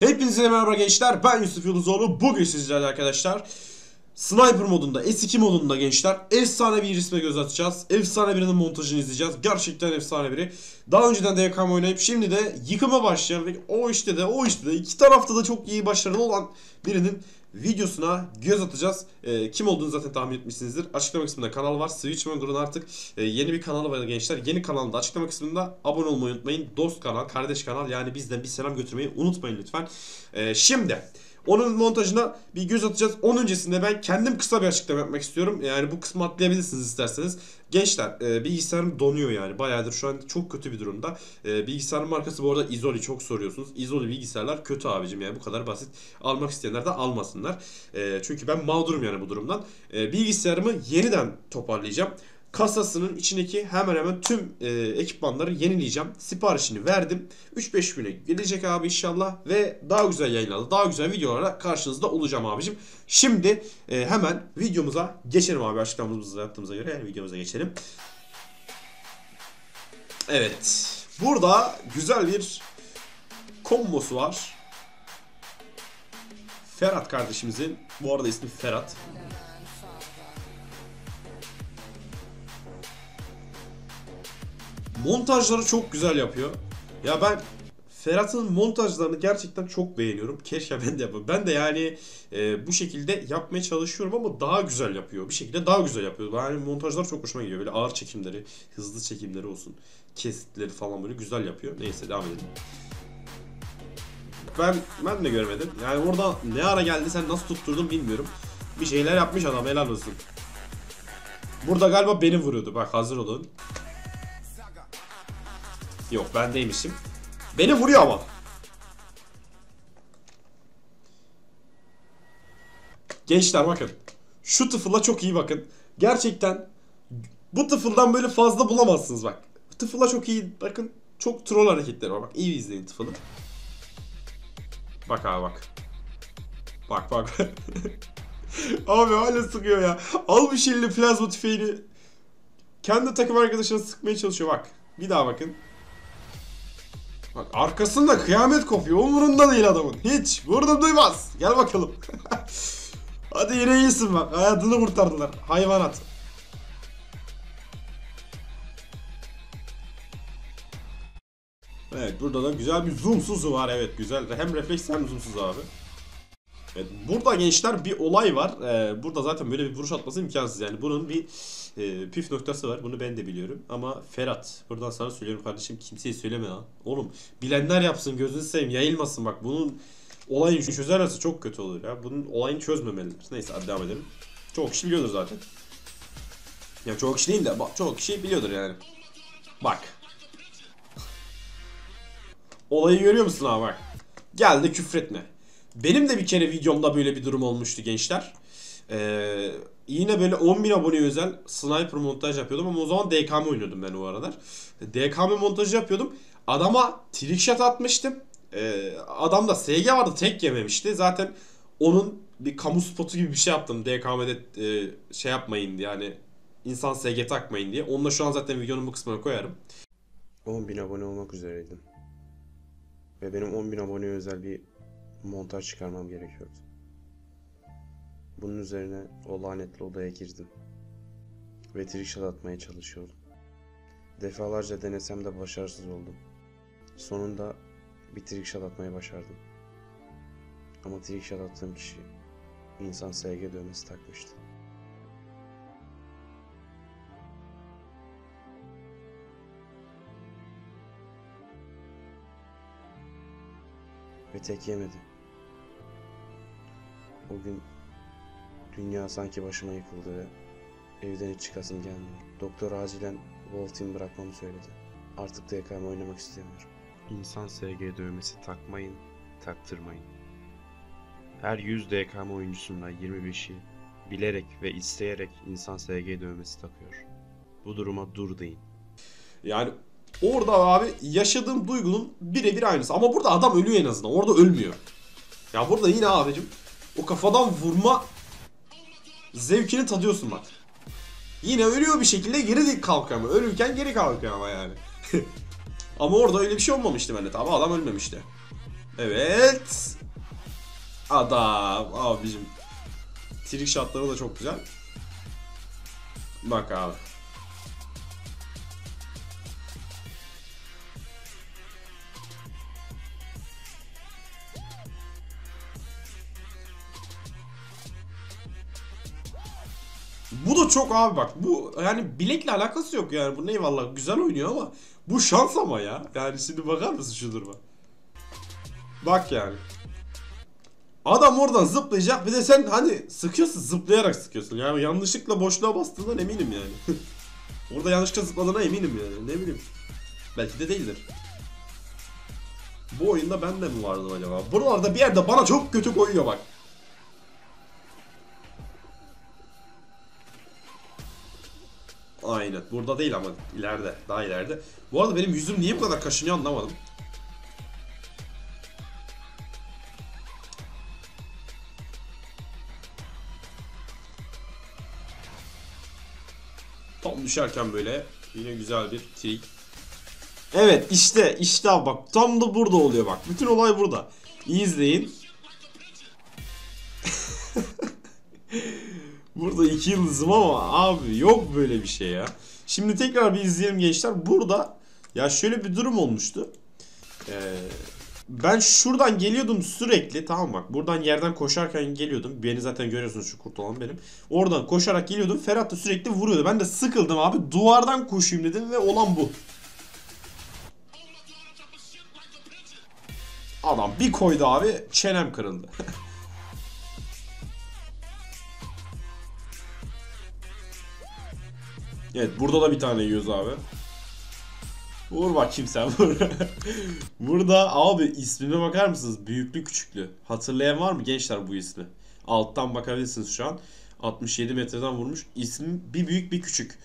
Hepinize merhaba gençler. Ben Yusuf Yuluzoğlu. Bugün sizlerle arkadaşlar Sniper modunda, S2 modunda gençler efsane bir isme göz atacağız. Efsane birinin montajını izleyeceğiz. Gerçekten efsane biri. Daha önceden de DKM oynayıp şimdi de yıkıma başlayan o işte de o işte de iki tarafta da çok iyi başarılı olan birinin videosuna göz atacağız. Ee, kim olduğunu zaten tahmin etmişsinizdir. Açıklama kısmında kanal var. Switch Manger'ın artık e, yeni bir kanalı var gençler. Yeni kanalda açıklama kısmında abone olmayı unutmayın. Dost kanal, kardeş kanal yani bizden bir selam götürmeyi unutmayın lütfen. Ee, şimdi onun montajına bir göz atacağız. Onun öncesinde ben kendim kısa bir açıklama yapmak istiyorum. Yani bu kısmı atlayabilirsiniz isterseniz. Gençler e, bilgisayarım donuyor yani. Bayağıdır şu an çok kötü bir durumda. E, bilgisayarın markası bu arada Izoli çok soruyorsunuz. Izoli bilgisayarlar kötü abicim yani bu kadar basit. Almak isteyenler de almasınlar. E, çünkü ben mağdurum yani bu durumdan. E, bilgisayarımı yeniden toparlayacağım kasasının içindeki hemen hemen tüm e, ekipmanları yenileyeceğim. Siparişini verdim. 3-5 güne gelecek abi inşallah ve daha güzel yayınlarla, daha güzel videolarla karşınızda olacağım abicim. Şimdi e, hemen videomuza geçelim abi açıklamamızı yaptığımıza göre yani videomuza geçelim. Evet. Burada güzel bir kombosu var. Ferhat kardeşimizin, bu arada ismi Ferhat. Montajları çok güzel yapıyor. Ya ben Ferhat'ın montajlarını gerçekten çok beğeniyorum. Keşke ben de yapayım. Ben de yani e, bu şekilde yapmaya çalışıyorum ama daha güzel yapıyor. Bir şekilde daha güzel yapıyor. Yani montajlar çok hoşuma gidiyor. Böyle ağır çekimleri, hızlı çekimleri olsun. Kesitleri falan böyle güzel yapıyor. Neyse devam edelim. Ben ben de görmedim. Yani orada ne ara geldi sen nasıl tutturdun bilmiyorum. Bir şeyler yapmış adam helal olsun. Burada galiba beni vuruyordu. Bak hazır olun. Yok bendeymişim. Beni vuruyor ama. Gençler bakın. Şu tıfıla çok iyi bakın. Gerçekten bu tıfıldan böyle fazla bulamazsınız bak. Tıfıla çok iyi bakın. Çok troll hareketleri var. Bak iyi izleyin tıfılı. Bak abi bak. Bak bak. abi hala sıkıyor ya. Al bir şeyle plazma tüfeğini. Kendi takım arkadaşına sıkmaya çalışıyor bak. Bir daha bakın. Bak arkasında kıyamet kopuyor. Umurunda değil adamın. Hiç. Vurdum duymaz. Gel bakalım. Hadi yine iyisin bak. Hayatını kurtardılar. Hayvanat. Evet burada da güzel bir zoomsuzu var. Evet güzel. Hem refleks hem zoomsuz abi. Evet, burada gençler bir olay var. Ee, burada zaten böyle bir vuruş atması imkansız. Yani bunun bir e, püf noktası var. Bunu ben de biliyorum. Ama Ferhat buradan sana söylüyorum kardeşim kimseye söyleme ha. Oğlum bilenler yapsın gözünü seveyim yayılmasın bak. Bunun olayını çözerlerse çok kötü olur ya. Bunun olayını çözmemeliler. Neyse hadi devam edelim. Çok kişi biliyordur zaten. Ya çok kişi değil de çok kişi biliyordur yani. Bak. Olayı görüyor musun abi bak. Geldi küfretme. Benim de bir kere videomda böyle bir durum olmuştu gençler. Ee, yine böyle 10.000 abone özel sniper montaj yapıyordum ama o zaman DKM oynuyordum ben o aralar. DKM montajı yapıyordum. Adama trickshot atmıştım. Ee, adamda SG vardı tek yememişti. Zaten onun bir kamu spotu gibi bir şey yaptım. DKM'de e, şey yapmayın diye yani insan SG takmayın diye. Onu da şu an zaten videonun bu kısmına koyarım. 10.000 abone olmak üzereydim. Ve benim 10.000 aboneye özel bir montaj çıkarmam gerekiyordu. Bunun üzerine o lanetli odaya girdim. Ve trickshot atmaya çalışıyordum. Defalarca denesem de başarısız oldum. Sonunda bir trickshot atmayı başardım. Ama trickshot attığım kişi insan SG dövmesi takmıştı. Ve tek yemedi. O gün dünya sanki başıma yıkıldı ve evden hiç çıkasım gelmiyor. Doktor acilen Team bırakmamı söyledi. Artık DKM oynamak istemiyorum. İnsan SG dövmesi takmayın, taktırmayın. Her 100 DKM oyuncusundan 25'i bilerek ve isteyerek insan SG dövmesi takıyor. Bu duruma dur deyin. Yani orada abi yaşadığım duygunun birebir aynısı. Ama burada adam ölüyor en azından. Orada ölmüyor. Ya burada yine abicim o kafadan vurma zevkini tadıyorsun bak. Yine ölüyor bir şekilde geri kalkıyor ama. Ölürken geri kalkıyor ama yani. ama orada öyle bir şey olmamıştı bende tabi adam ölmemişti. Evet. Adam abicim. Trick shotları da çok güzel. Bak abi. Bu da çok abi bak. Bu yani bilekle alakası yok yani. Bu eyvallah güzel oynuyor ama bu şans ama ya. Yani şimdi bakar mısın şu duruma? Bak yani. Adam oradan zıplayacak bir de sen hani sıkıyorsun zıplayarak sıkıyorsun. Yani yanlışlıkla boşluğa bastığından eminim yani. Orada yanlışlıkla zıpladığına eminim yani. Ne bileyim. Belki de değildir. Bu oyunda ben de mi vardım acaba? Buralarda bir yerde bana çok kötü koyuyor bak. Aynen. Burada değil ama ileride. Daha ileride. Bu arada benim yüzüm niye bu kadar kaşınıyor anlamadım. Tam düşerken böyle yine güzel bir trik. Evet işte işte bak tam da burada oluyor bak. Bütün olay burada. İyi izleyin. Burada iki yıldızım ama abi yok böyle bir şey ya. Şimdi tekrar bir izleyelim gençler. Burada ya şöyle bir durum olmuştu. Ee, ben şuradan geliyordum sürekli tamam bak buradan yerden koşarken geliyordum. Beni zaten görüyorsunuz şu kurt olan benim. Oradan koşarak geliyordum. Ferhat da sürekli vuruyordu. Ben de sıkıldım abi. Duvardan koşayım dedim ve olan bu. Adam bir koydu abi çenem kırıldı. evet burada da bir tane yiyoruz abi. Vur bakayım sen vur. Burada abi ismine bakar mısınız? Büyüklü küçüklü. Hatırlayan var mı gençler bu ismi? Alttan bakabilirsiniz şu an. 67 metreden vurmuş. İsmi bir büyük bir küçük.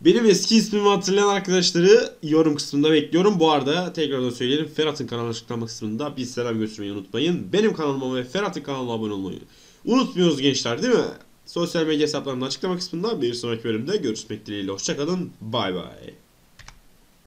Benim eski ismimi hatırlayan arkadaşları yorum kısmında bekliyorum. Bu arada tekrardan söyleyelim. Ferhat'ın kanal açıklama kısmında bir selam götürmeyi unutmayın. Benim kanalıma ve Ferhat'ın kanalına abone olmayı unutmuyoruz gençler değil mi? Sosyal medya hesaplarımın açıklama kısmında bir sonraki bölümde görüşmek dileğiyle. Hoşçakalın. Bay bay.